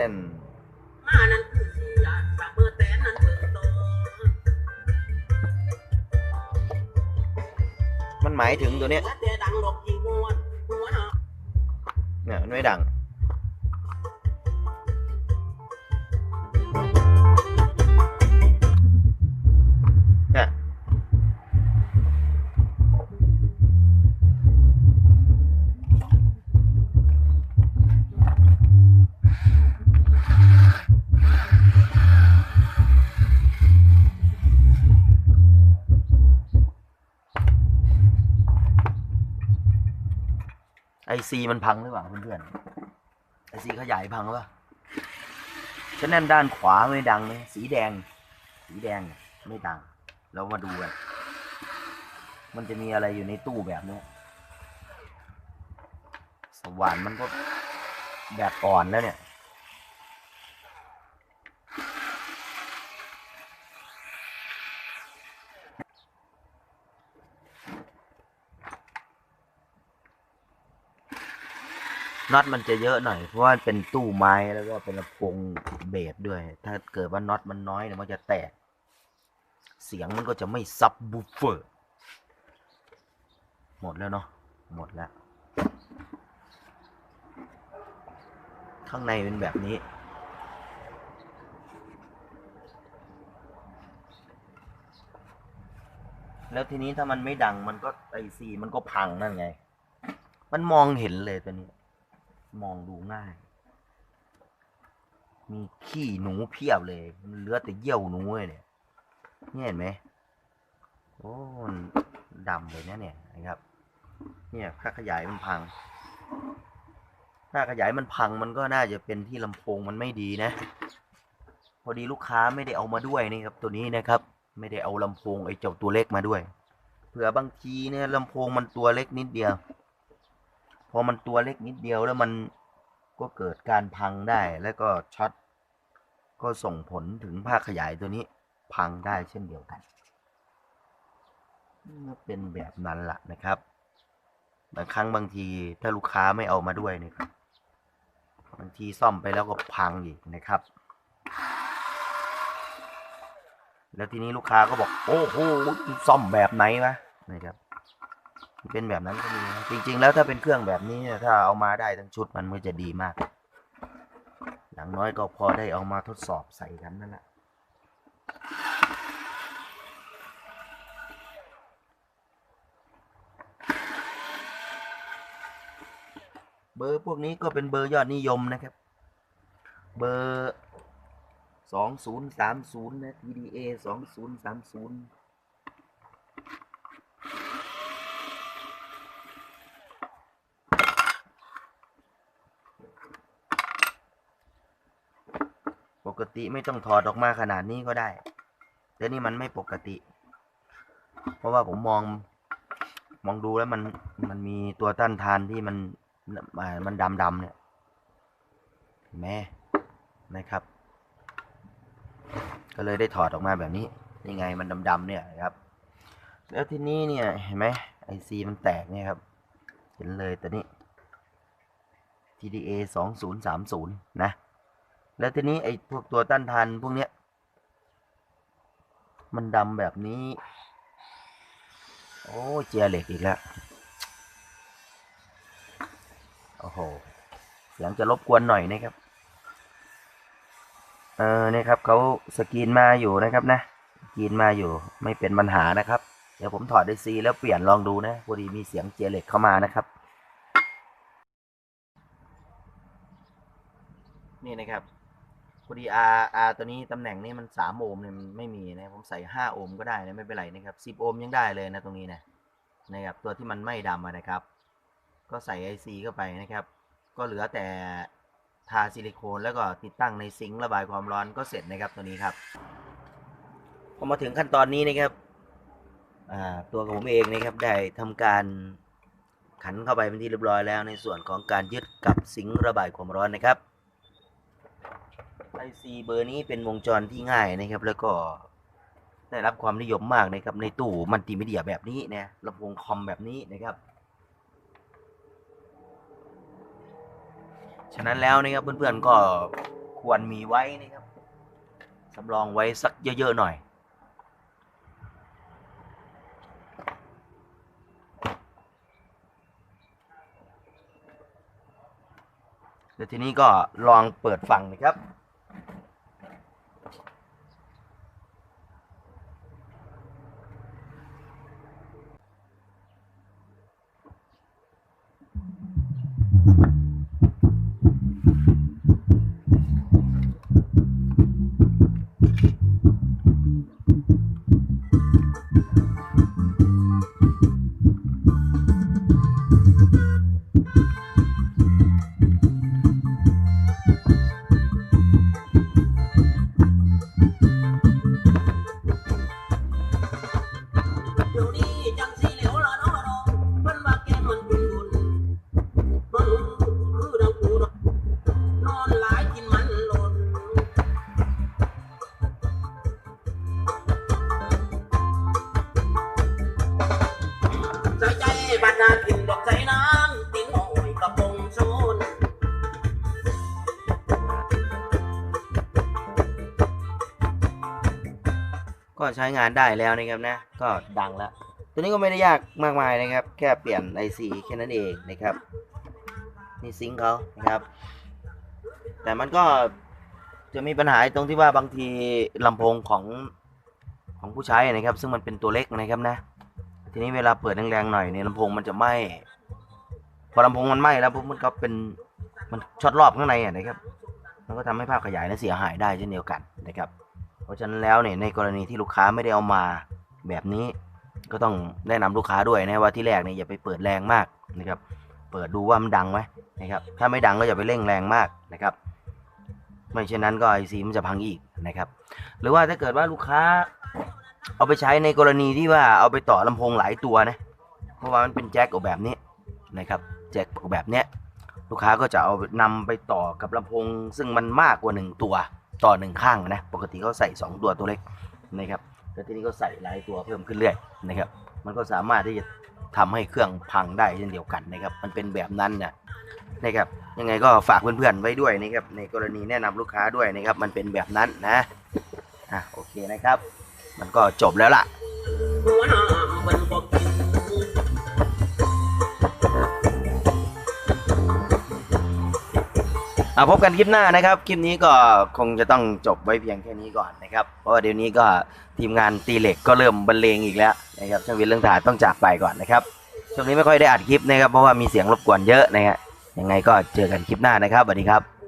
เต้นมานั้นคือที่อยากจากเมื่อแต่นั้นเติบโตมันหมายถึงตัวเนี้ยและแต่ดังดอกยีมวนหัวหนาเนี่ยมันไม่ดัง ไอซีมันพังหรือเปล่าเพื่อนๆไอซีขยายพังหรือเปล่าฉะนั้นด้านขวาไม่ดังเลยสีแดง สีแดงไม่ดัง เรามาดูกันมันจะมีอะไรอยู่ในตู้แบบเนี้ยสว่านมันก็แบบอ่อนแล้วเนี่ย น็อตมันจะเยอะหน่อยเพราะว่าเป็นตู้ไม้แล้วก็เป็นลำโพงเบสด้วย ถ้าเกิดว่าน็อตมันน้อยเนี่ยมันจะแตก เสียงมันก็จะไม่ซับบูเฟอร์ หมดแล้วเนาะหมดแล้ว ข้างในเป็นแบบนี้แล้วทีนี้ถ้ามันไม่ดังมันก็ไอซีมันก็พังนั่นไง มันมองเห็นเลยตัวนี้ มองดูง่าย มีขี้หนูเพียบเลย มันเหลือแต่เยี่ยวหนูเลยเนี่ยนี่เห็นไหมโอ้ดำเลยนะเนี่ยนะครับ เนี่ยค่าขยายมันพัง ถ้าขยายมันพังมันก็น่าจะเป็นที่ลำโพงมันไม่ดีนะ พอดีลูกค้าไม่ได้เอามาด้วยนี่ครับ ตัวนี้นะครับ ไม่ได้เอาลำโพงไอ้เจ้าตัวเล็กมาด้วย เผื่อบางทีเนี่ยลำโพงมันตัวเล็กนิดเดียว พอมันตัวเล็กนิดเดียวแล้วมันก็เกิดการพังได้แล้วก็ช็อตก็ส่งผลถึงภาคขยายตัวนี้พังได้เช่นเดียวกันก็เป็นแบบนั้นละนะครับบางครั้งบางทีถ้าลูกค้าไม่เอามาด้วยเนี่ยบางทีซ่อมไปแล้วก็พังอีกนะครับ แล้วทีนี้ลูกค้าก็บอก โอ้โหซ่อมแบบไหนวะนะครับ เป็นแบบนั้นก็มีนะจริง ๆ แล้วถ้าเป็นเครื่องแบบนี้เนี่ยถ้าเอามาได้ทั้งชุดมันก็จะดีมาก อย่างน้อยก็พอได้เอามาทดสอบใส่กันนั่นแหละเบอร์พวกนี้ก็เป็นเบอร์ยอดนิยมนะครับ เบอร์สองศูนย์สามศูนย์นะ TDA สองศูนย์สามศูนย์ กติไม่ต้องถอดออกมาขนาดนี้ก็ได้ แต่นี่มันไม่ปกติ เพราะว่าผมมอง มองดูแล้วมันมันมีตัวต้านทานที่มันมันดำดำเนี่ยเห็นไหมนะครับ ก็เลยได้ถอดออกมาแบบนี้นี่ไงมันดำๆเนี่ยครับ แล้วที่นี้เนี่ยเห็นไหมไอซีมันแตกเนี่ยครับ เห็นเลยตัวนี้ TDA สองศูนย์สามศูนย์นะ แล้วทีนี้ไอ้พวกตัวต้านทานพวกเนี้ย มันดำแบบนี้ โอ้เจียเหล็กอีกแล้ว โอ้โห เสียงจะรบกวนหน่อยนะครับ เออเนี่ยครับเขาสกรีนมาอยู่นะครับนะสกรีนมาอยู่ไม่เป็นปัญหานะครับ เดี๋ยวผมถอดไอซีแล้วเปลี่ยนลองดูนะพอดีมีเสียงเจียเหล็กเข้ามานะครับ นี่นะครับ พอดี R R ตัวนี้ตำแหน่งนี้มันสามโอห์มเนี่ยมันไม่มีนะผมใส่ห้าโอห์มก็ได้นะไม่เป็นไรนะครับสิบโอห์มยังได้เลยนะตรงนี้นะนะครับตัวที่มันไม่ดำนะครับ ก็ใส่ IC เข้าไปนะครับ ก็เหลือแต่ทาซิลิโคนแล้วก็ติดตั้งในซิงค์ระบายความร้อนก็เสร็จนะครับตัวนี้ครับพอมาถึงขั้นตอนนี้นะครับตัวของผมเองนะครับได้ทำการขันเข้าไปเป็นที่เรียบร้อยแล้วในส่วนของการยึดกับซิงค์ระบายความร้อนนะครับ IC เบอร์นี้เป็นวงจรที่ง่ายนะครับ แล้วก็ได้รับความนิยมมากนะครับ ในตู้มัลติมีเดียแบบนี้นะลำโพงคอมแบบนี้นะครับ ฉะนั้นแล้วนะครับเพื่อนๆก็ควรมีไว้นะครับสำรองไว้สักเยอะๆหน่อยเดี๋ยวทีนี้ก็ลองเปิดฟังนะครับ ก็ใช้งานได้แล้วนะครับนะ ก็ดังแล้ว ตัวนี้ก็ไม่ได้ยากมากมายนะครับ แค่เปลี่ยน IC แค่นั้นเองนะครับ นี่ซิงเขานะครับ แต่มันก็จะมีปัญหาตรงที่ว่าบางทีลำโพงของของผู้ใช้นะครับ ซึ่งมันเป็นตัวเล็กนะครับนะ ทีนี้เวลาเปิดแรงๆหน่อยเนี่ยลำโพงมันจะไหม้พอลำโพงมันไหม้แล้วปุ๊บมันก็เป็นมันช็อตรอบข้างในอะนะครับ มันก็ทำให้ภาพขยายนั้นเสียหายได้เช่นเดียวกันนะครับ ราะฉะนั้นแล้วเนี่ยในกรณีที่ลูกค้าไม่ได้เอามาแบบนี้ ก็ต้องแนะนำลูกค้าด้วยนะว่าที่แรกเนี่ยอย่าไปเปิดแรงมากนะครับ เปิดดูว่ามันดังไหมนะครับถ้าไม่ดังก็อย่าไปเร่งแรงมากนะครับ ไม่เช่นนั้นก็ไอซีมันจะพังอีกนะครับ หรือว่าถ้าเกิดว่าลูกค้าเอาไปใช้ในกรณีที่ว่าเอาไปต่อลำโพงหลายตัวนะเพราะว่ามันเป็นแจ็คออกแบบนี้นะครับแจ็คออกแบบเนี้ยลูกค้าก็จะเอานำไปต่อกับลำโพงซึ่งมันมากกว่าหนึ่งตัว ต่อหนึ่งข้างนะปกติเขาใส่สองตัวตัวเล็กนะครับแต่ที่นี้ก็ใส่หลายตัวเพิ่มขึ้นเรื่อยนะครับ มันก็สามารถที่จะทำให้เครื่องพังได้เช่นเดียวกันนะครับ มันเป็นแบบนั้นนะนะครับ ยังไงก็ฝากเพื่อนๆไว้ด้วยนะครับ ในกรณีแนะนำลูกค้าด้วยนะครับ มันเป็นแบบนั้นนะอะโอเคนะครับ มันก็จบแล้วล่ะ อาพบกันคลิปหน้านะครับ คลิปนี้ก็คงจะต้องจบไว้เพียงแค่นี้ก่อนนะครับ เพราะว่าเดี๋ยวนี้ก็ทีมงานตีเหล็กก็เริ่มบรรเลงอีกแล้วนะครับช่างวินเรื่องถ่ายต้องจากไปก่อนนะครับ ช่วงนี้ไม่ค่อยได้อัดคลิปนะครับ เพราะว่ามีเสียงรบกวนเยอะนะฮะ ยังไงก็เจอกันคลิปหน้านะครับสวัสดีครับ